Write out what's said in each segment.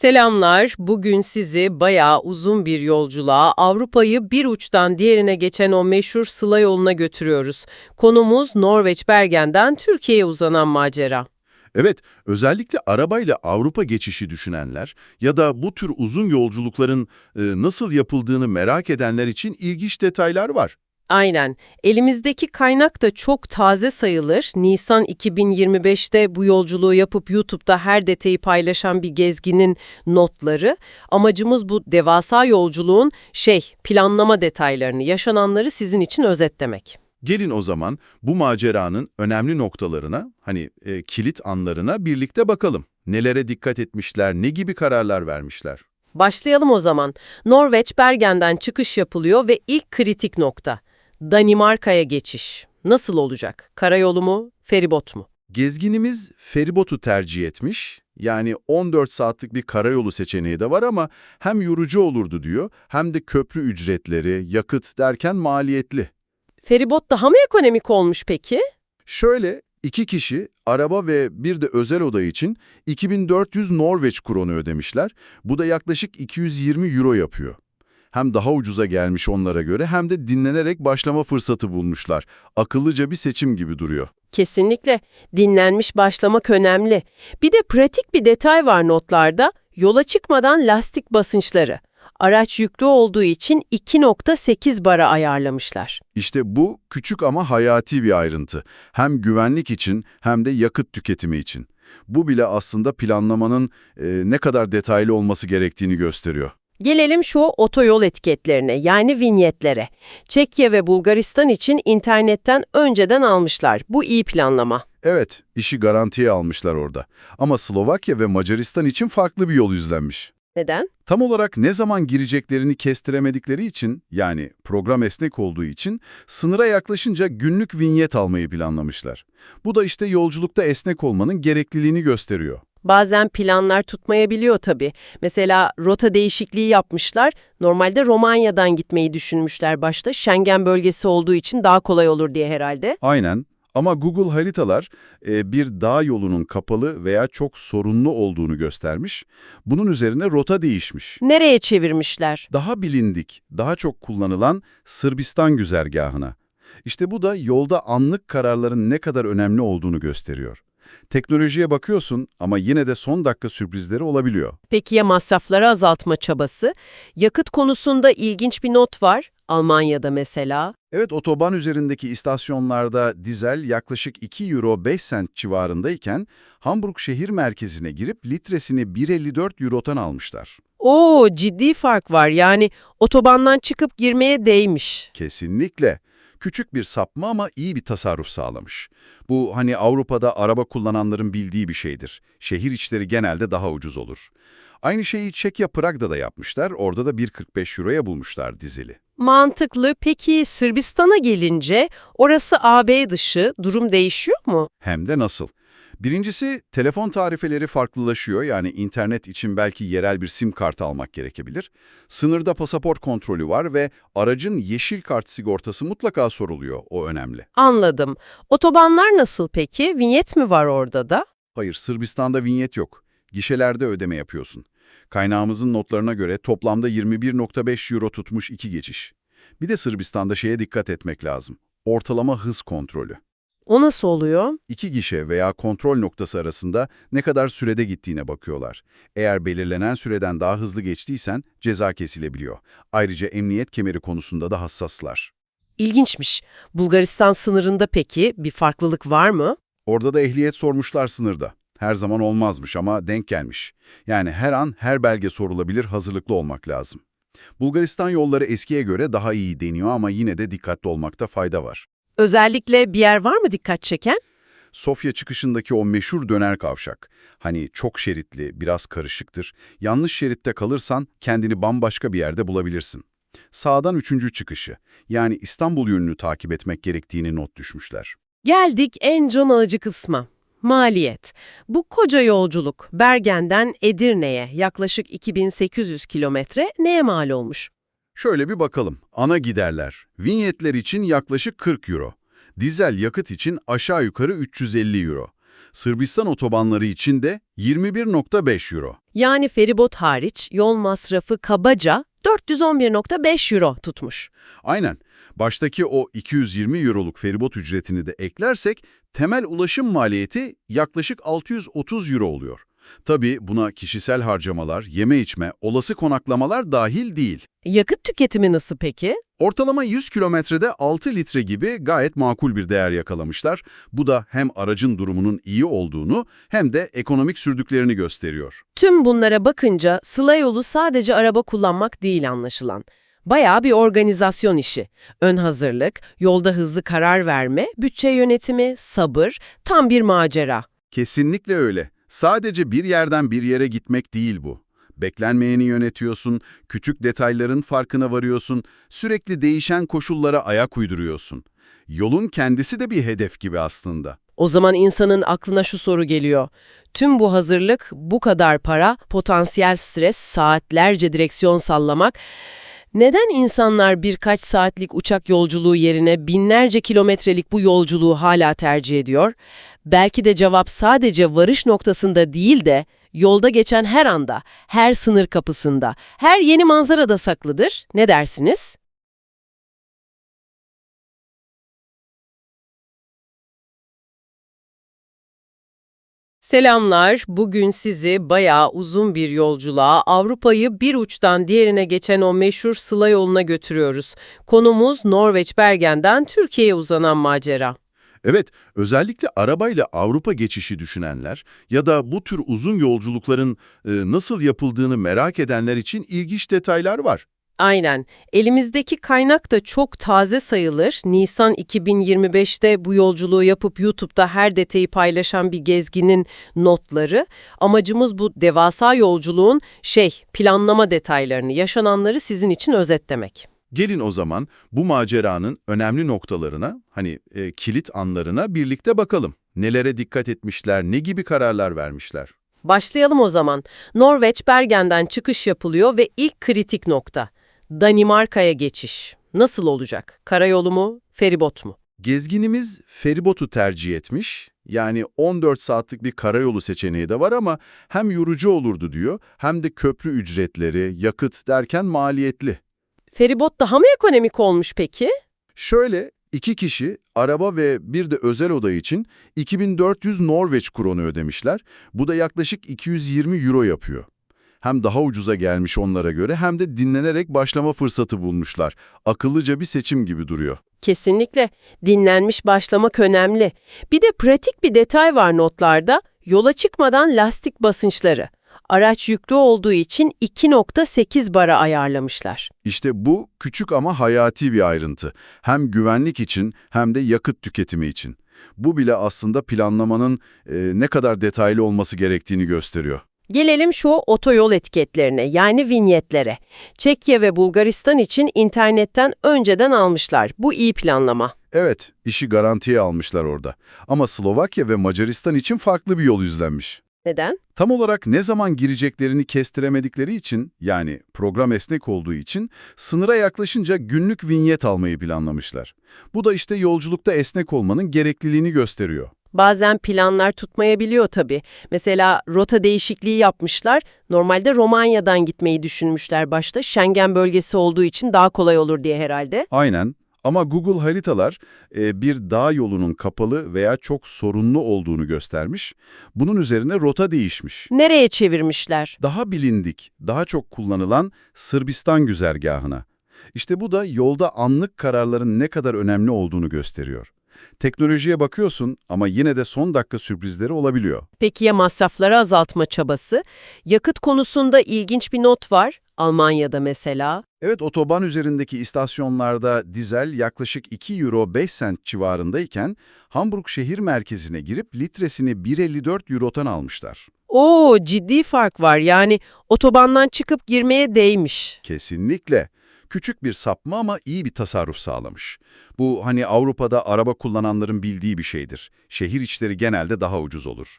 Selamlar. Bugün sizi bayağı uzun bir yolculuğa, Avrupa'yı bir uçtan diğerine geçen o meşhur Sıla yoluna götürüyoruz. Konumuz Norveç Bergen'den Türkiye'ye uzanan macera. Evet, özellikle arabayla Avrupa geçişi düşünenler ya da bu tür uzun yolculukların e, nasıl yapıldığını merak edenler için ilginç detaylar var. Aynen. Elimizdeki kaynak da çok taze sayılır. Nisan 2025'te bu yolculuğu yapıp YouTube'da her detayı paylaşan bir gezginin notları. Amacımız bu devasa yolculuğun şey, planlama detaylarını, yaşananları sizin için özetlemek. Gelin o zaman bu maceranın önemli noktalarına, hani e, kilit anlarına birlikte bakalım. Nelere dikkat etmişler, ne gibi kararlar vermişler? Başlayalım o zaman. Norveç Bergen'den çıkış yapılıyor ve ilk kritik nokta. Danimarka'ya geçiş. Nasıl olacak? Karayolu mu, feribot mu? Gezginimiz feribotu tercih etmiş. Yani 14 saatlik bir karayolu seçeneği de var ama hem yorucu olurdu diyor hem de köprü ücretleri, yakıt derken maliyetli. Feribot daha mı ekonomik olmuş peki? Şöyle, iki kişi, araba ve bir de özel oda için 2400 Norveç kronu ödemişler. Bu da yaklaşık 220 euro yapıyor. Hem daha ucuza gelmiş onlara göre hem de dinlenerek başlama fırsatı bulmuşlar. Akıllıca bir seçim gibi duruyor. Kesinlikle. Dinlenmiş başlamak önemli. Bir de pratik bir detay var notlarda. Yola çıkmadan lastik basınçları. Araç yüklü olduğu için 2.8 bara ayarlamışlar. İşte bu küçük ama hayati bir ayrıntı. Hem güvenlik için hem de yakıt tüketimi için. Bu bile aslında planlamanın e, ne kadar detaylı olması gerektiğini gösteriyor. Gelelim şu otoyol etiketlerine yani vinyetlere. Çekya ve Bulgaristan için internetten önceden almışlar. Bu iyi planlama. Evet, işi garantiye almışlar orada. Ama Slovakya ve Macaristan için farklı bir yol izlenmiş. Neden? Tam olarak ne zaman gireceklerini kestiremedikleri için, yani program esnek olduğu için, sınıra yaklaşınca günlük vinyet almayı planlamışlar. Bu da işte yolculukta esnek olmanın gerekliliğini gösteriyor. Bazen planlar tutmayabiliyor tabii. Mesela rota değişikliği yapmışlar. Normalde Romanya'dan gitmeyi düşünmüşler başta. Schengen bölgesi olduğu için daha kolay olur diye herhalde. Aynen. Ama Google haritalar e, bir dağ yolunun kapalı veya çok sorunlu olduğunu göstermiş. Bunun üzerine rota değişmiş. Nereye çevirmişler? Daha bilindik, daha çok kullanılan Sırbistan güzergahına. İşte bu da yolda anlık kararların ne kadar önemli olduğunu gösteriyor. Teknolojiye bakıyorsun ama yine de son dakika sürprizleri olabiliyor. Peki ya masrafları azaltma çabası? Yakıt konusunda ilginç bir not var. Almanya'da mesela. Evet, otoban üzerindeki istasyonlarda dizel yaklaşık 2 euro 5 sent civarındayken Hamburg şehir merkezine girip litresini 1.54 eurodan almışlar. Oo ciddi fark var. Yani otobandan çıkıp girmeye değmiş. Kesinlikle. Küçük bir sapma ama iyi bir tasarruf sağlamış. Bu hani Avrupa'da araba kullananların bildiği bir şeydir. Şehir içleri genelde daha ucuz olur. Aynı şeyi Çekya Prag'da da yapmışlar. Orada da 1.45 euroya bulmuşlar dizeli. Mantıklı. Peki Sırbistan'a gelince orası AB dışı durum değişiyor mu? Hem de nasıl? Birincisi, telefon tarifeleri farklılaşıyor. Yani internet için belki yerel bir sim kartı almak gerekebilir. Sınırda pasaport kontrolü var ve aracın yeşil kart sigortası mutlaka soruluyor. O önemli. Anladım. Otobanlar nasıl peki? Vinyet mi var orada da? Hayır, Sırbistan'da vinyet yok. Gişelerde ödeme yapıyorsun. Kaynağımızın notlarına göre toplamda 21.5 euro tutmuş iki geçiş. Bir de Sırbistan'da şeye dikkat etmek lazım. Ortalama hız kontrolü. O nasıl oluyor? İki gişe veya kontrol noktası arasında ne kadar sürede gittiğine bakıyorlar. Eğer belirlenen süreden daha hızlı geçtiysen ceza kesilebiliyor. Ayrıca emniyet kemeri konusunda da hassaslar. İlginçmiş. Bulgaristan sınırında peki bir farklılık var mı? Orada da ehliyet sormuşlar sınırda. Her zaman olmazmış ama denk gelmiş. Yani her an her belge sorulabilir, hazırlıklı olmak lazım. Bulgaristan yolları eskiye göre daha iyi deniyor ama yine de dikkatli olmakta fayda var. Özellikle bir yer var mı dikkat çeken? Sofya çıkışındaki o meşhur döner kavşak. Hani çok şeritli, biraz karışıktır. Yanlış şeritte kalırsan kendini bambaşka bir yerde bulabilirsin. Sağdan üçüncü çıkışı, yani İstanbul yönünü takip etmek gerektiğini not düşmüşler. Geldik en can alıcı kısma. Maliyet. Bu koca yolculuk Bergen'den Edirne'ye yaklaşık 2800 kilometre neye mal olmuş? Şöyle bir bakalım. Ana giderler. Vinyetler için yaklaşık 40 euro. Dizel yakıt için aşağı yukarı 350 euro. Sırbistan otobanları için de 21.5 euro. Yani feribot hariç yol masrafı kabaca 411.5 euro tutmuş. Aynen. Baştaki o 220 euroluk feribot ücretini de eklersek temel ulaşım maliyeti yaklaşık 630 euro oluyor. Tabii buna kişisel harcamalar, yeme içme, olası konaklamalar dahil değil. Yakıt tüketimi nasıl peki? Ortalama 100 kilometrede 6 litre gibi gayet makul bir değer yakalamışlar. Bu da hem aracın durumunun iyi olduğunu hem de ekonomik sürdüklerini gösteriyor. Tüm bunlara bakınca sıla yolu sadece araba kullanmak değil anlaşılan. Bayağı bir organizasyon işi. Ön hazırlık, yolda hızlı karar verme, bütçe yönetimi, sabır, tam bir macera. Kesinlikle öyle. Sadece bir yerden bir yere gitmek değil bu. Beklenmeyeni yönetiyorsun, küçük detayların farkına varıyorsun, sürekli değişen koşullara ayak uyduruyorsun. Yolun kendisi de bir hedef gibi aslında. O zaman insanın aklına şu soru geliyor. Tüm bu hazırlık, bu kadar para, potansiyel stres, saatlerce direksiyon sallamak... Neden insanlar birkaç saatlik uçak yolculuğu yerine binlerce kilometrelik bu yolculuğu hala tercih ediyor? Belki de cevap sadece varış noktasında değil de yolda geçen her anda, her sınır kapısında, her yeni manzarada saklıdır. Ne dersiniz? Selamlar. Bugün sizi bayağı uzun bir yolculuğa, Avrupa'yı bir uçtan diğerine geçen o meşhur Sıla yoluna götürüyoruz. Konumuz Norveç Bergen'den Türkiye'ye uzanan macera. Evet, özellikle arabayla Avrupa geçişi düşünenler ya da bu tür uzun yolculukların e, nasıl yapıldığını merak edenler için ilginç detaylar var. Aynen. Elimizdeki kaynak da çok taze sayılır. Nisan 2025'te bu yolculuğu yapıp YouTube'da her detayı paylaşan bir gezginin notları. Amacımız bu devasa yolculuğun şey, planlama detaylarını, yaşananları sizin için özetlemek. Gelin o zaman bu maceranın önemli noktalarına, hani e, kilit anlarına birlikte bakalım. Nelere dikkat etmişler, ne gibi kararlar vermişler? Başlayalım o zaman. Norveç Bergen'den çıkış yapılıyor ve ilk kritik nokta. Danimarka'ya geçiş. Nasıl olacak? Karayolu mu, feribot mu? Gezginimiz feribotu tercih etmiş. Yani 14 saatlik bir karayolu seçeneği de var ama hem yorucu olurdu diyor hem de köprü ücretleri, yakıt derken maliyetli. Feribot daha mı ekonomik olmuş peki? Şöyle iki kişi araba ve bir de özel oda için 2400 Norveç kronu ödemişler. Bu da yaklaşık 220 euro yapıyor. Hem daha ucuza gelmiş onlara göre hem de dinlenerek başlama fırsatı bulmuşlar. Akıllıca bir seçim gibi duruyor. Kesinlikle. Dinlenmiş başlamak önemli. Bir de pratik bir detay var notlarda. Yola çıkmadan lastik basınçları. Araç yüklü olduğu için 2.8 bara ayarlamışlar. İşte bu küçük ama hayati bir ayrıntı. Hem güvenlik için hem de yakıt tüketimi için. Bu bile aslında planlamanın e, ne kadar detaylı olması gerektiğini gösteriyor. Gelelim şu otoyol etiketlerine yani vinyetlere. Çekya ve Bulgaristan için internetten önceden almışlar. Bu iyi planlama. Evet, işi garantiye almışlar orada. Ama Slovakya ve Macaristan için farklı bir yol izlenmiş. Neden? Tam olarak ne zaman gireceklerini kestiremedikleri için, yani program esnek olduğu için, sınıra yaklaşınca günlük vinyet almayı planlamışlar. Bu da işte yolculukta esnek olmanın gerekliliğini gösteriyor. Bazen planlar tutmayabiliyor tabii. Mesela rota değişikliği yapmışlar. Normalde Romanya'dan gitmeyi düşünmüşler başta. Schengen bölgesi olduğu için daha kolay olur diye herhalde. Aynen. Ama Google haritalar e, bir dağ yolunun kapalı veya çok sorunlu olduğunu göstermiş. Bunun üzerine rota değişmiş. Nereye çevirmişler? Daha bilindik, daha çok kullanılan Sırbistan güzergahına. İşte bu da yolda anlık kararların ne kadar önemli olduğunu gösteriyor. Teknolojiye bakıyorsun ama yine de son dakika sürprizleri olabiliyor. Peki ya masrafları azaltma çabası? Yakıt konusunda ilginç bir not var. Almanya'da mesela. Evet, otoban üzerindeki istasyonlarda dizel yaklaşık 2 euro 5 sent civarındayken Hamburg şehir merkezine girip litresini 1.54 eurodan almışlar. Oo ciddi fark var. Yani otobandan çıkıp girmeye değmiş. Kesinlikle. Küçük bir sapma ama iyi bir tasarruf sağlamış. Bu hani Avrupa'da araba kullananların bildiği bir şeydir. Şehir içleri genelde daha ucuz olur.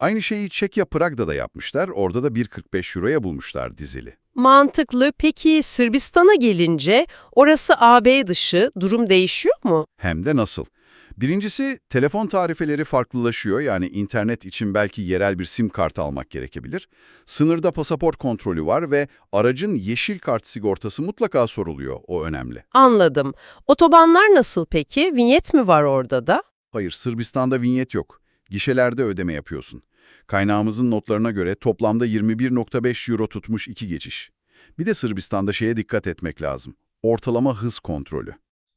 Aynı şeyi Çekya Prag'da da yapmışlar. Orada da 1.45 euroya bulmuşlar dizeli. Mantıklı. Peki Sırbistan'a gelince orası AB dışı durum değişiyor mu? Hem de nasıl? Birincisi, telefon tarifeleri farklılaşıyor. Yani internet için belki yerel bir sim kartı almak gerekebilir. Sınırda pasaport kontrolü var ve aracın yeşil kart sigortası mutlaka soruluyor. O önemli. Anladım. Otobanlar nasıl peki? Vinyet mi var orada da? Hayır, Sırbistan'da vinyet yok. Gişelerde ödeme yapıyorsun. Kaynağımızın notlarına göre toplamda 21.5 euro tutmuş iki geçiş. Bir de Sırbistan'da şeye dikkat etmek lazım. Ortalama hız kontrolü.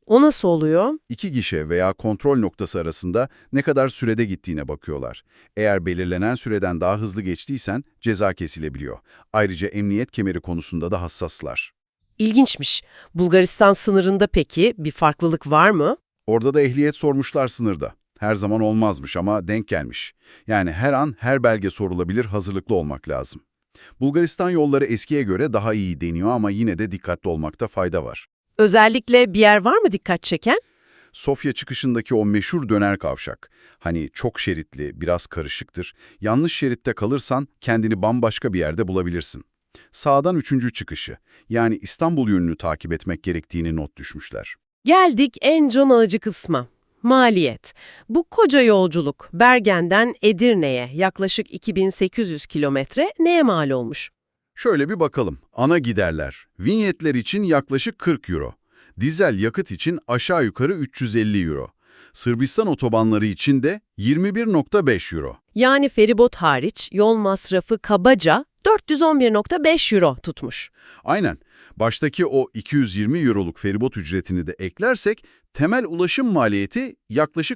O nasıl oluyor? İki gişe veya kontrol noktası arasında ne kadar sürede gittiğine bakıyorlar. Eğer belirlenen süreden daha hızlı geçtiysen ceza kesilebiliyor. Ayrıca emniyet kemeri konusunda da hassaslar. İlginçmiş. Bulgaristan sınırında peki bir farklılık var mı? Orada da ehliyet sormuşlar sınırda. Her zaman olmazmış ama denk gelmiş. Yani her an her belge sorulabilir, hazırlıklı olmak lazım. Bulgaristan yolları eskiye göre daha iyi deniyor ama yine de dikkatli olmakta fayda var. Özellikle bir yer var mı dikkat çeken? Sofya çıkışındaki o meşhur döner kavşak. Hani çok şeritli, biraz karışıktır. Yanlış şeritte kalırsan kendini bambaşka bir yerde bulabilirsin. Sağdan üçüncü çıkışı, yani İstanbul yönünü takip etmek gerektiğini not düşmüşler. Geldik en can alıcı kısma. Maliyet. Bu koca yolculuk Bergen'den Edirne'ye yaklaşık 2800 kilometre neye mal olmuş? Şöyle bir bakalım. Ana giderler. Vinyetler için yaklaşık 40 euro. Dizel yakıt için aşağı yukarı 350 euro. Sırbistan otobanları için de 21.5 euro. Yani feribot hariç yol masrafı kabaca 411.5 euro tutmuş. Aynen. Baştaki o 220 euroluk feribot ücretini de eklersek temel ulaşım maliyeti yaklaşık